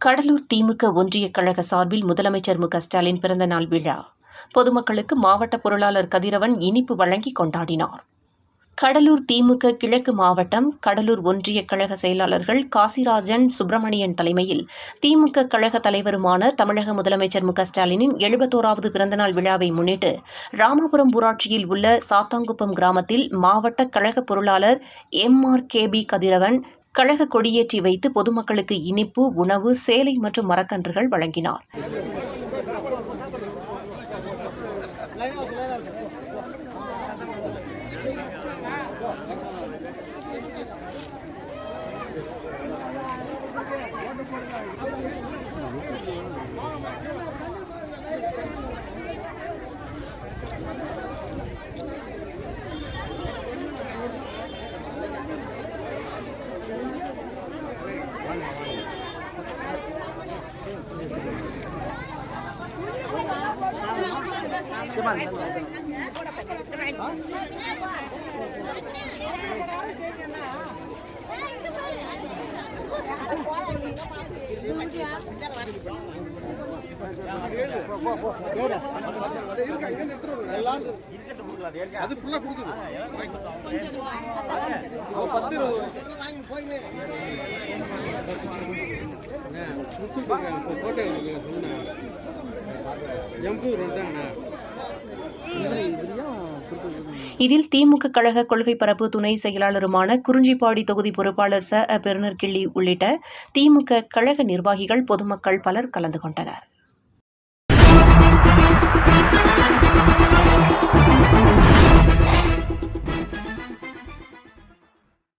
கடலூர் திமுக ஒன்றிய கழக சார்பில் முதலமைச்சர் மு க ஸ்டாலின் பிறந்தநாள் விழா. பொதுமக்களுக்கு மாவட்ட பொருளாளர் கதிரவன் இனிப்பு வழங்கி கொண்டாடினார். கடலூர் திமுக கிழக்கு மாவட்டம் கடலூர் ஒன்றிய கழக செயலாளர்கள் காசிராஜன் சுப்பிரமணியன் தலைமையில் திமுக கழக தலைவருமான தமிழக முதலமைச்சர் மு க ஸ்டாலினின் எழுபத்தோராவது பிறந்தநாள் விழாவை முன்னிட்டு ராமபுரம் ஊராட்சியில் உள்ள சாத்தாங்குப்பம் கிராமத்தில் மாவட்ட கழக பொருளாளர் M R K P Kathiravan கழக கொடியேற்றி வைத்து பொதுமக்களுக்கு இனிப்பு உணவு சேலை மற்றும் மரக்கன்றுகள் வழங்கினார். அது ஃபுல்லா கொடுக்குது. பத்து கோட்டை ஜம்பு ரெண்டாங்கண்ணா இதில் திமுக கழக கொள்கை பரப்பு துணை செயலாளருமான குறிஞ்சிப்பாடி தொகுதி பொறுப்பாளர் ச. பெருநர்கிள்ளி உள்ளிட்ட திமுக கழக நிர்வாகிகள் பொதுமக்கள் பலர் கலந்து கொண்டனர்.